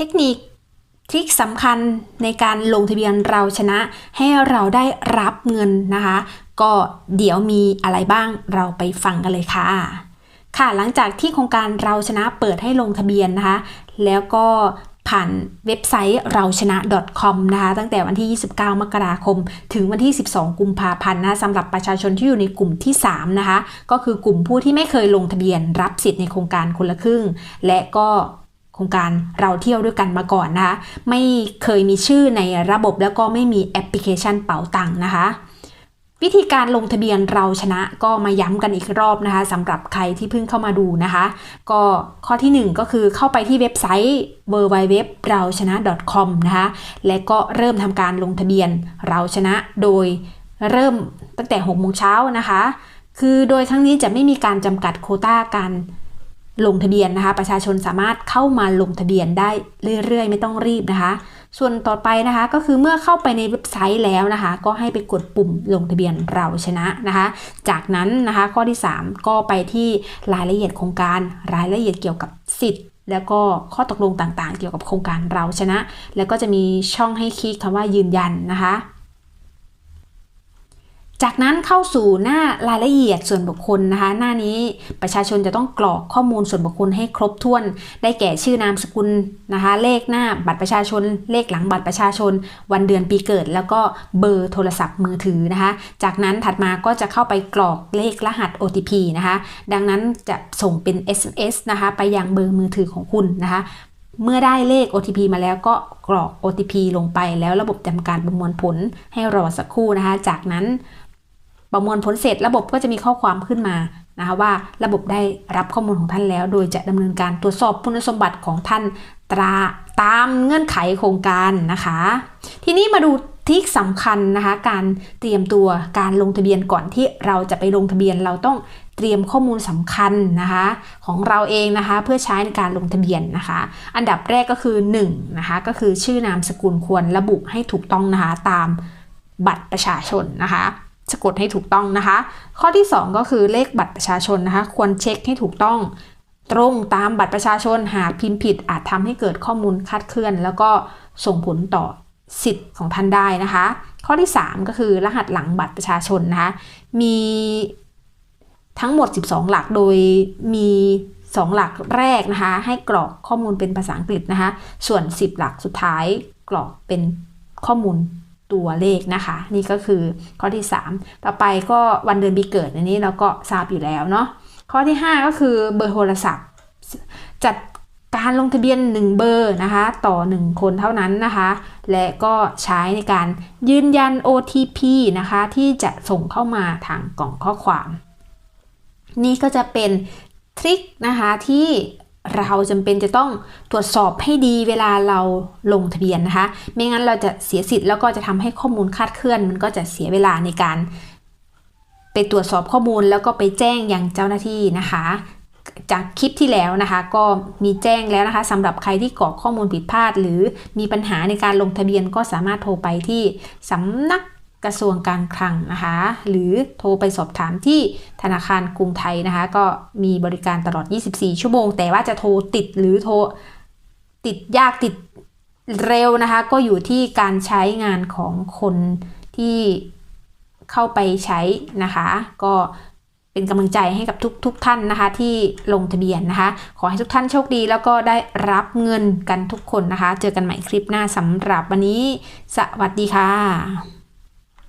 เทคนิคทริคสำคัญในการลงทะเบียนเราชนะ ให้เราได้รับเงินนะคะ ก็เดี๋ยวมีอะไรบ้างเราไปฟังกันเลยค่ะ ค่ะหลังจากที่โครงการเราชนะเปิดให้ลงทะเบียนนะคะ แล้วก็ผ่านเว็บไซต์เราชนะ .com นะคะตั้งแต่วันที่ 29 มกราคม ถึงวันที่ 12 กุมภาพันธ์นะะสำหรับประชาชนที่อยู่ในกลุ่มที่ 3 นะคะ ก็คือกลุ่มผู้ที่ไม่เคยลงทะเบียนรับสิทธิ์ในโครงการคนละครึ่ง และก็ ครงการเราเที่ยวด้วยกันมาก่อนนะคะ ไม่เคยมีชื่อในระบบแล้วก็ไม่มีแอปพลิเคชันเป๋าตังค์นะคะ วิธีการลงทะเบียนเราชนะก็มาย้ำกันอีกรอบนะคะสำหรับใครที่เพิ่งเข้ามาดูนะคะ ก็ข้อทีหนึ่1 ก็คือเข้าไปที่เว็บไซต์ w w w เราชนะ .com นะคะ และก็เริ่มทำการลงทะเบียนเราชนะโดยเริ่มตั้งแต่6โมงเช้านะคะ คือโดยครั้งนี้จะไม่มีการจำกัดโคต้าการ ลงทะเบียนนะคะ ประชาชนสามารถเข้ามาลงทะเบียนได้เรื่อยๆ ไม่ต้องรีบนะคะ ส่วนต่อไปนะคะก็คือเมื่อเข้าไปในเว็บไซต์แล้วนะคะ ก็ให้ไปกดปุ่มลงทะเบียนเราชนะนะคะ จากนั้นนะคะข้อที่ 3 ก็ไปที่รายละเอียดโครงการรายละเอียดเกี่ยวกับสิทธิ์แล้วก็ข้อตกลงต่างๆ เกี่ยวกับโครงการเราชนะ แล้วก็จะมีช่องให้คลิกคำว่ายืนยันนะคะ จากนั้นเข้าสู่หน้ารายละเอียดส่วนบุคคลนะคะ หน้านี้ประชาชนจะต้องกรอกข้อมูลส่วนบุคคลให้ครบถ้วน ได้แก่ชื่อนามสกุลนะคะ เลขหน้าบัตรประชาชน เลขหลังบัตรประชาชน วันเดือนปีเกิด แล้วก็เบอร์โทรศัพท์มือถือนะคะ จากนั้นถัดมาก็จะเข้าไปกรอกเลขรหัส OTP นะคะ ดังนั้นจะส่งเป็น SMS นะคะไปยังเบอร์มือถือของคุณนะคะเมื่อได้เลข OTP มาแล้วก็กรอก OTP ลงไปแล้วระบบทำการประมวลผลให้รอสักครู่นะคะ จากนั้น ประมวลผลเสร็จระบบก็จะมีข้อความขึ้นมานะคะว่าระบบได้รับข้อมูลของท่านแล้ว โดยจะดำเนินการตรวจสอบคุณสมบัติของท่านตราตามเงื่อนไขโครงการนะคะ ทีนี้มาดูที่สำคัญนะคะ การเตรียมตัวการลงทะเบียนก่อนที่เราจะไปลงทะเบียนเราต้องเตรียมข้อมูลสำคัญนะคะ ของเราเองนะคะ เพื่อใช้ในการลงทะเบียนนะคะ อันดับแรกก็คือ1นะคะก็คือชื่อนามสกุลควรระบุให้ถูกต้องนะคะตามบัตรประชาชนนะคะ สะกดให้ถูกต้องนะคะ ข้อที่ 2 ก็คือเลขบัตรประชาชนนะคะ ควรเช็คให้ถูกต้องตรงตามบัตรประชาชนหากพิมพ์ผิดอาจทำให้เกิดข้อมูลคลาดเคลื่อน แล้วก็ส่งผลต่อสิทธิ์ของท่านได้นะคะ ข้อที่ 3 ก็คือรหัสหลังบัตรประชาชนนะคะ มีทั้งหมด 12 หลักโดยมี 2 หลักแรกนะคะ ให้กรอกข้อมูลเป็นภาษาอังกฤษนะคะ ส่วน 10 หลักสุดท้ายกรอกเป็นข้อมูล ตัวเลขนะคะ นี่ก็คือข้อที่ 3 ต่อไปก็วันเดือนปีเกิดอันนี้เราก็ทราบอยู่แล้วเนาะข้อที่ 5 ก็คือเบอร์โทรศัพท์ จัดการลงทะเบียน 1 เบอร์นะคะ ต่อ 1 คนเท่านั้นนะคะ และก็ใช้ในการยืนยัน OTP นะคะ ที่จะส่งเข้ามาทางกล่องข้อความ นี่ก็จะเป็นทริคนะคะที่ เราจำเป็นจะต้องตรวจสอบให้ดีเวลาเราลงทะเบียนนะคะ ไม่งั้นเราจะเสียสิทธิ์แล้วก็จะทำให้ข้อมูลคาดเคลื่อน มันก็จะเสียเวลาในการ ไปตรวจสอบข้อมูลแล้วก็ไปแจ้งยังเจ้าหน้าที่นะคะ จากคลิปที่แล้วนะคะ ก็มีแจ้งแล้วนะคะสำหรับใครที่กรอกข้อมูลผิดพลาด หรือมีปัญหาในการลงทะเบียนก็สามารถโทรไปที่สำนัก กระทรวงการคลังนะคะ หรือโทรไปสอบถามที่ธนาคารกรุงไทยนะคะ ก็มีบริการตลอด 24 ชั่วโมง แต่ว่าจะโทรติดหรือโทรติดยากติดเร็วนะคะ ก็อยู่ที่การใช้งานของคนที่เข้าไปใช้นะคะ ก็เป็นกำลังใจให้กับทุกทุกท่านนะคะ ที่ลงทะเบียนนะคะ ขอให้ทุกท่านโชคดี แล้วก็ได้รับเงินกันทุกคนนะคะ เจอกันใหม่คลิปหน้าสำหรับวันนี้ สวัสดีค่ะ